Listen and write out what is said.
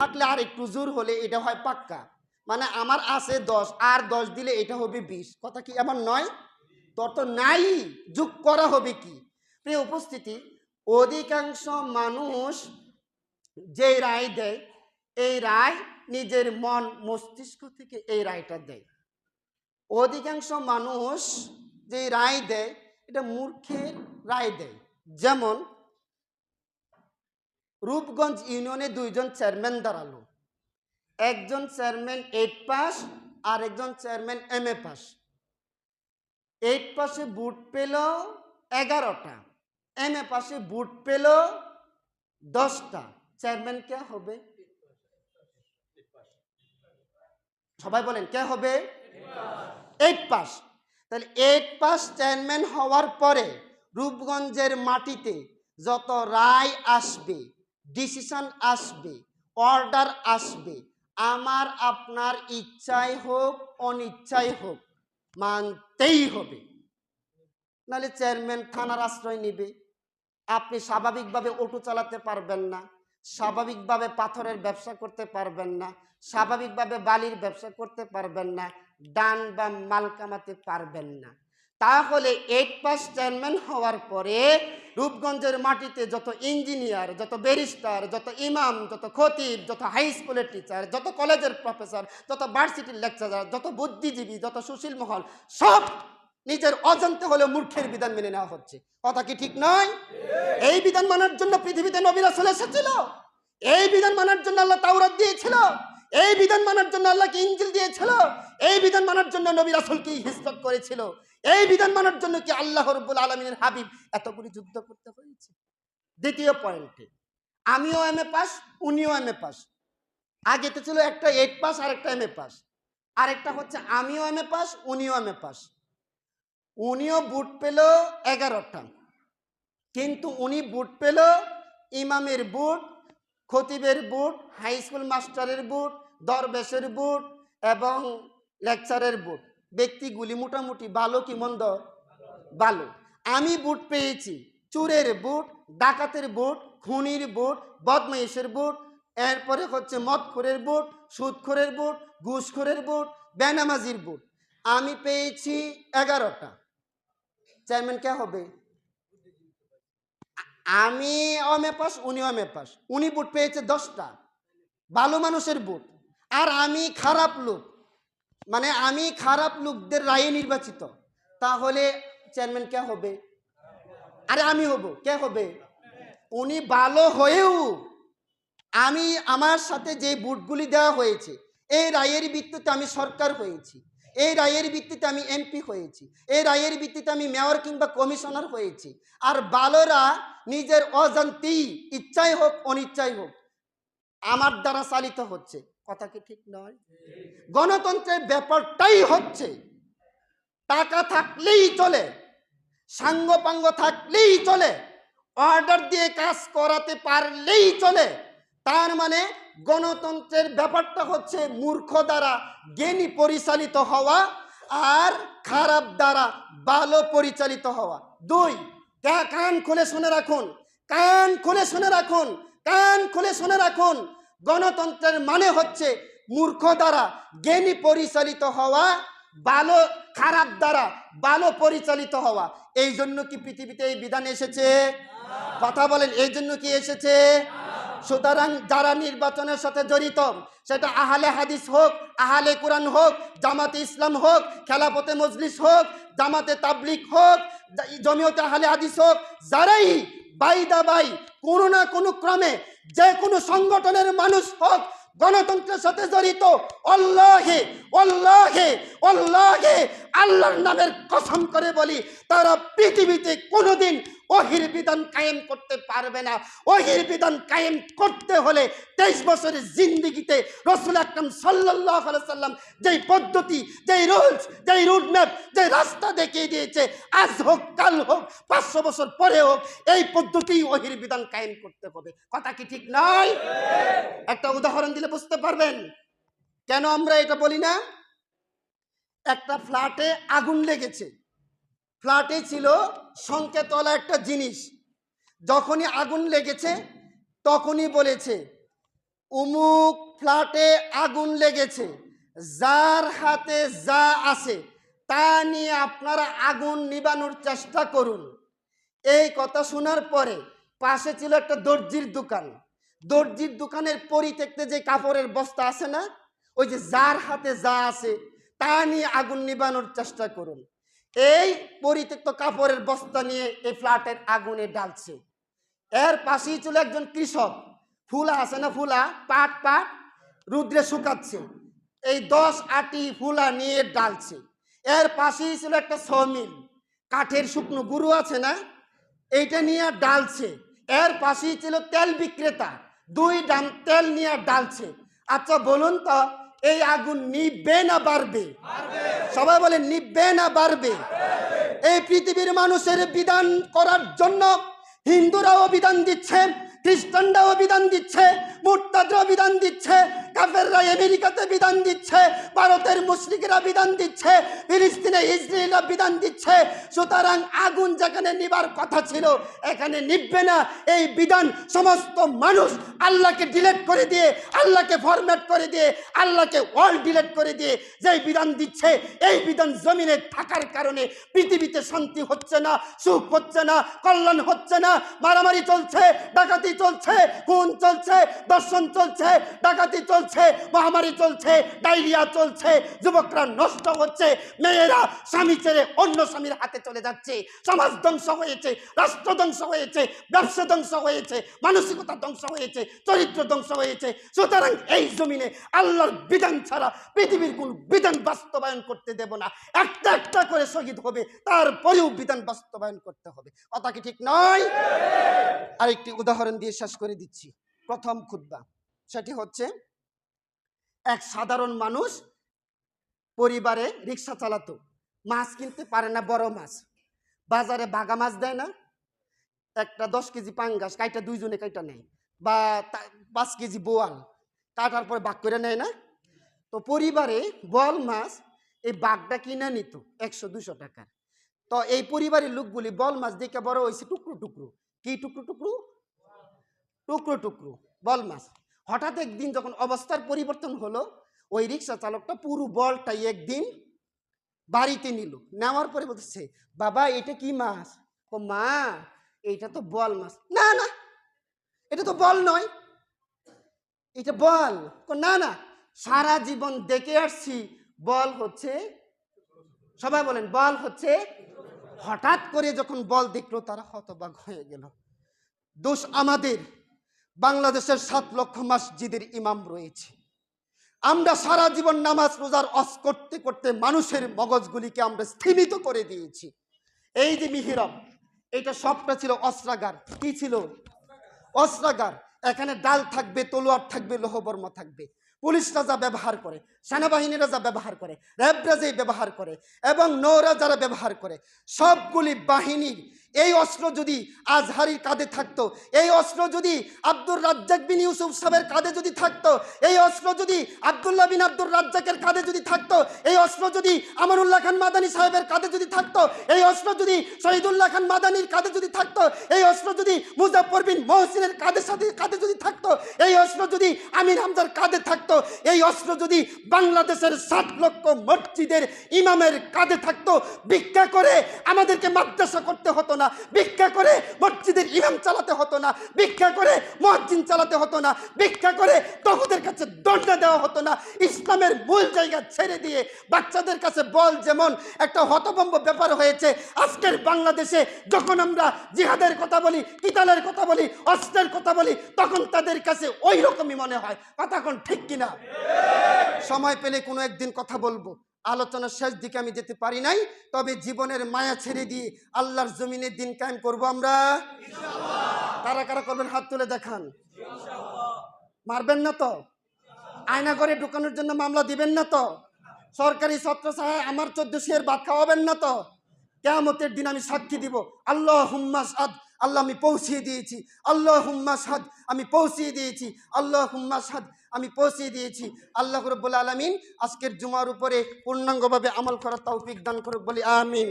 থাকলে আর একটু জোর হলে এটা হয় পাক্কা। মানে আমার আছে দশ, আর দশ দিলে এটা হবে বিশ। কথা কি আমার নয়? তোর তো নাই, যোগ করা হবে কি? প্রিয় উপস্থিতি, অধিকাংশ মানুষ যে রায় দেয়, এই রায় নিজের মন, মস্তিষ্ক থেকে এই রায়টা দেয়। অধিকাংশ মানুষ যে রায় দেয়, এটা মূর্খের রায় দেয়। যেমন রূপগঞ্জ ইউনিয়নে দুইজন চেয়ারম্যান দাঁড়াল। একজন চেয়ারম্যান এইট পাস আর একজন chairman M A pass. Eight পাসে বুট পেল এগারোটা, এম এ পাসে বুট পেল দশটা। চেয়ারম্যান কে হবে? সবাই বলেন, কে হবে? Eight pass. তাহলে এইট পাস চেয়ারম্যান হওয়ার পরে রূপগঞ্জের মাটিতে যত রায় আসবে ডিসিশন আসবে অর্ডার আসবে। আমার, আপনার ইচ্ছাই হোক, অনিচ্ছাই হোক, মানতেই হবে। নাহলে চেয়ারম্যান থানার আশ্রয় নিবে। আপনি স্বাভাবিকভাবে অটো চালাতে পারবেন না, স্বাভাবিকভাবে পাথরের ব্যবসা করতে পারবেন না, স্বাভাবিকভাবে বালির ব্যবসা করতে পারবেন না, ডান বা মাল কামাতে পারবেন না। তাহলে এইট পাস চেয়ারম্যান হওয়ার পরে রূপগঞ্জের মাটিতে যত ইঞ্জিনিয়ার যত ব্যারিস্টার যত ইমাম যত খতিব, যত হাই স্কুলের টিচার যত কলেজের প্রফেসর যত ভার্সিটির লেকচারার যত বুদ্ধিজীবী, যত সুশীল মহল, সব নিজের অজান্তে হলে মূর্খের বিধান মেনে নেওয়া হচ্ছে। কথা কি ঠিক নয়? এই বিধান মানার জন্য পৃথিবীতে নবীরা চলে এসেছিল। এই বিধান মানার জন্য আল্লাহ তাওরাত দিয়েছিল। এই বিধান মানার জন্য আল্লাহকে ইঞ্জিল দিয়েছিল। এই বিধান মানার জন্য নবী রাসুলকে হিস্তক করেছিল। এই বিধান মানার জন্য কি আল্লাহ রব্বুল আলমিনের হাবিব এতগুলি যুদ্ধ করতে হয়েছে? দ্বিতীয় পয়েন্টে আমিও এম এ পাস উনিও এম এ পাস আগে তো ছিল একটা এইট পাস আর একটা এম এ পাস আরেকটা হচ্ছে আমিও এম এ পাস উনিও এম এ পাস উনিও বুট পেল এগারোটা। কিন্তু উনি বুট পেল ইমামের বুট খতিবের বুট হাই স্কুল মাস্টারের বুট, দরবেশের বুট এবং লেকচারের বুট। ব্যক্তিগুলি মোটামুটি ভালো কি মন্দ? ভালো। আমি বুট পেয়েছি। চুরের বুট, ডাকাতের বুট, খুনির বুট, বদমাইশের বুট, এরপরে হচ্ছে মদখোরের বুট, সুদখোরের বুট, ঘুষখোরের বুট, বেনামাজির বুট। আমি পেয়েছি এগারোটা। চেয়ারম্যান কে হবে? আমি অমে পাস, উনি অমে পাস। উনি বুট পেয়েছে দশটা। ভালো মানুষের বুট। আর আমি খারাপ লোক। মানে আমি খারাপ লোকদের রায়ে নির্বাচিত। তাহলে চেয়ারম্যান কে হবে? আরে আমি হব। কে হবে? উনি ভালো হয়েও আমি আমার সাথে যে বুটগুলি দেওয়া হয়েছে, এই রায়ের ভিত্তিতে আমি সরকার হয়েছি। এই রায়ের ভিত্তিতে আমি এমপি হয়েছি, এই রায়ের ভিত্তিতে আমি মেয়র কিংবা কমিশনার হয়েছি। আর বালোরা নিজের অজান্তেই ইচ্ছাই হোক, অনিচ্ছাই হোক, আমার দ্বারা চালিত হচ্ছে। কথা কি ঠিক নয়? গণতন্ত্রের ব্যাপারটাই হচ্ছে, টাকা থাকলেই চলে, সাঙ্গপাঙ্গ থাকলেই চলে, অর্ডার দিয়ে কাজ করাতে পারলেই চলে তার মানে গণতন্ত্রের ব্যাপারটা হচ্ছে মূর্খ দ্বারা জ্ঞানী পরিচালিত হওয়া আর খারাপ দ্বারা ভালো পরিচালিত হওয়া। দুই কান খুলে শুনে রাখুন। কান খুলে শুনে রাখুন। কান খুলে শুনে রাখুন। গণতন্ত্রের মানে হচ্ছে মূর্খ দ্বারা জ্ঞানী পরিচালিত হওয়া ভালো খারাপ দ্বারা ভালো পরিচালিত হওয়া। এই জন্য কি পৃথিবীতে এই বিধান এসেছে? কথা বলেন এই জন্য কি এসেছে? সুতরাং যারা নির্বাচনের সাথে জড়িত, সেটা আহালে হাদিস হোক, আহলে কোরআন হোক, জামাতে ইসলাম হোক খেলাপথে মজলিস হোক, জামাতে তাবলিক হোক, জমিয়তে আহলে হাদিস হোক, যারাই বাই দা বাই কোনো না কোনো ক্রমে যে কোনো সংগঠনের মানুষ হোক, গণতন্ত্রের সাথে জড়িত অল্লাহে অল্লাহে অল্লাহে আল্লাহর নামের কসম করে বলি, তারা পৃথিবীতে কোনোদিন ওহির বিধান কায়েম করতে পারবে না। ওহির বিধান কায়েম করতে হলে তেইশ বছরের জিন্দিগিতে রসুল আকরম সাল্লাহ সাল্লাম যেই পদ্ধতি, যেই রুলস, যেই রুটম্যাপ যে রাস্তা দেখিয়ে দিয়েছে, আজ হোক, কাল হোক, পাঁচশো বছর পরে হোক, এই পদ্ধতি ওহির বিধান কায়েম করতে হবে। কথা কি ঠিক নয়? একটা উদাহরণ দিলে বুঝতে পারবেন। কেন আমরা এটা বলি না? একটা ফ্ল্যাটে আগুন লেগেছে। ফ্ল্যাটে ছিল সংকেতলা একটা জিনিস। যখনই আগুন লেগেছে, তখনই বলেছে উমুক ফ্ল্যাটে আগুন লেগেছে। যার হাতে যা আছে, তা নিয়ে আপনারা আগুন নিবানোর চেষ্টা করুন। এই কথা শোনার পরে পাশে ছিল একটা দর্জির দোকান। দর্জির দোকানের পরিত্যক্তে যে কাপড়ের বস্তা আছে না, ওই যে যার হাতে যা আছে তা নিয়ে আগুন নিবানোর চেষ্টা করুন। এই পরিত্যক্ত কাপড়ের বস্তা নিয়ে এই ফ্ল্যাটের আগুনে ডালছে এর পাশেই ছিল একজন কৃষক। ফুলা আছে না ফুলা? পাট পাট রুদ্রে শুকাচ্ছে। এই দশ আটি ফুলা নিয়ে ডালছে এর পাশেই ছিল একটা সমিল। কাঠের শুকনো গুরু আছে না? এইটা নিয়ে ডালছে এর পাশেই ছিল তেল বিক্রেতা। দুই ডান তেল নিয়ে ডালছে আচ্ছা বলুন তো এই আগুন নিবে না বাড়বে। সবাই বলে, নিবে না বাড়বে। এই পৃথিবীর মানুষের বিধান করার জন্য হিন্দুরাও বিধান দিচ্ছে, খ্রিস্টানরাও বিধান দিচ্ছে মুরতাদরা বিধান দিচ্ছে কাফেররা আমেরিকাতে বিধান দিচ্ছে, ভারতের মুসলিকরা বিধান দিচ্ছে, ফিলিস্তিনে ইসরায়েলরা বিধান দিচ্ছে। সুতরাং আগুন যেখানে নিবার কথা ছিল, এখানে নিববে না। এই বিধান সমস্ত মানুষ আল্লাহকে ডিলেট করে দিয়ে, আল্লাহকে ফরম্যাট করে দিয়ে, আল্লাহকে ওয়াল ডিলেট করে দিয়ে যেই বিধান দিচ্ছে, এই বিধান জমিনে থাকার কারণে পৃথিবীতে শান্তি হচ্ছে না, সুখ হচ্ছে না, কল্যাণ হচ্ছে না। মারামারি চলছে, ডাকাতি চলছে, খুন চলছে দর্শন চলছে, ডাকাতি চলছে। মহামারী চলছে, ডায়রিয়া চলছে, যুবকরা নষ্ট হচ্ছে, মেয়েরা স্বামী ছেড়ে অন্য স্বামীর হাতে চলে যাচ্ছে, সমাজ ধ্বংস হয়েছে, রাষ্ট্র ধ্বংস হয়েছে, ব্যবসা ধ্বংস হয়েছে, মানসিকতা ধ্বংস হয়েছে, চরিত্র ধ্বংস হয়েছে। সুতরাং এই জমিনে আল্লাহর বিধান ছাড়া পৃথিবীর কোন বিধান বাস্তবায়ন করতে দেব না। একটা একটা করে শহীদ হবে, তারপরেও বিধান বাস্তবায়ন করতে হবে। কথা কি ঠিক নয়? আরেকটি উদাহরণ দিয়ে শেষ করে দিচ্ছি। প্রথম খুদ্া সেটি হচ্ছে এক সাধারণ মানুষ পরিবারে রিক্সা চালাতো। মাছ কিনতে পারে না, বড় মাছ। বাজারে বাগা মাছ দেয় না। একটা দশ কেজি পাঙ্গাস, কাইটা দুইজনে কাইটা নেয়। বা পাঁচ কেজি বোয়াল, কাটার পরে বাগ করে নেয় না। তো পরিবারে বল মাছ এই বাঘটা কিনে নিত একশো দুশো টাকার। তো এই পরিবারের লোকগুলি বল মাছ দেখে বড় হয়েছে টুকরো টুকরো। কি টুকরো টুকরো? টুকরো টুকরো, বল মাছ। হঠাৎ একদিন যখন অবস্থার পরিবর্তন হলো, ওই রিক্সা চালকটা পুরো বলটাই একদিন বাড়িতে নিল। নেওয়ার পরে বলতেছে, বাবা, এটা কি মাছ? ও মা, এটা তো বল মাছ। না না, এটা তো বল নয়, এটা বল। না না, সারা জীবন দেখে আসছি, বল হচ্ছে সবাই বলেন, বল হচ্ছে হঠাৎ করে যখন বল দেখল, তারা হতবাক হয়ে গেল। দোষ আমাদের। বাংলাদেশের সাত লক্ষ মসজিদের ইমাম রয়েছে। আমরা সারা জীবন নামাজ, রোজার অস করতে করতে মানুষের মগজগুলিকে আমরা স্থিমিত করে দিয়েছি। এই যে মিহিরম, এটা সবটা ছিল অস্ত্রাগার। কি ছিল? অস্ত্রাগার। এখানে ডাল থাকবে, তলোয়ার থাকবে, লোহবর্মা থাকবে। পুলিশরা যা ব্যবহার করে, সেনাবাহিনীরা যা ব্যবহার করে, র্যাবরা যে ব্যবহার করে, এবং নৌরা যারা ব্যবহার করে, সবগুলি বাহিনীর এই অস্ত্র যদি আজহারির কাঁধে থাকতো, এই অস্ত্র যদি আব্দুর রাজ্জাক বিন ইউসুফ সাহেবের কাঁধে যদি থাকতো, এই অস্ত্র যদি আব্দুল্লাহ বিন আব্দুর রাজ্জাকের কাঁধে যদি থাকতো, এই অস্ত্র যদি আমানুল্লাহ খান মাদানী সাহেবের কাঁধে যদি থাকতো, এই অস্ত্র যদি শহীদুল্লাহ খান মাদানির কাঁধে যদি থাকতো, এই অস্ত্র যদি মুজাফর বিন মহসিনের কাঁধের সাথে কাঁধে যদি থাকতো, এই অস্ত্র যদি আমির হামজার কাঁধে থাকতো, এই অস্ত্র যদি বাংলাদেশের ষাট লক্ষ মসজিদের ইমামের কাঁধে থাকতো, ভিক্ষা করে আমাদেরকে মাদ্রাসা করতে হতো না ভিক্ষা করে মসজিদের ইমাম চালাতে হতো না ভিক্ষা করে মসজিদ চালাতে হতো না ভিক্ষা করে তহুদের কাছে দণ্ড দেওয়া হতো না ইসলামের মূল জায়গা ছেড়ে দিয়ে বাচ্চাদের কাছে বল যেমন একটা হতভম্ব ব্যাপার হয়েছে আজকের বাংলাদেশে যখন আমরা জিহাদের কথা বলি কিতালের কথা বলি অস্ত্রের কথা বলি তখন তাদের কাছে ওই রকমই মনে হয়। কথা ঠিক কিনা? সময় পেলে কোনো একদিন কথা বলব। আলোচনার শেষ দিকে আমি যেতে পারি নাই, তবে জীবনের মায়া ছেড়ে দিয়ে আল্লাহর জমিনে দিন কায়েম করব আমরা। কারা কারা করবেন হাত তুলে দেখান। মারবেন না তো? আয়না করে ঢুকানোর জন্য মামলা দিবেন না তো? সরকারি ছত্র সাহায় আমার চোদ্দ শের ভাত খাওয়াবেন না তো? কেমতের দিন আমি সাক্ষী দিব আল্লাহ হুম্মা সাদ আল্লাহ আমি পৌঁছিয়ে দিয়েছি আল্লাহ হুম্মা সাদ আমি পৌঁছিয়ে দিয়েছি আল্লাহ হুম্মা সাদ আমি পৌঁছে দিয়েছি। আল্লাহ রব্বুল আলমিন আজকের জুমার উপরে পূর্ণাঙ্গভাবে আমল করার তৌফিক দান করুক বলি, আমিন।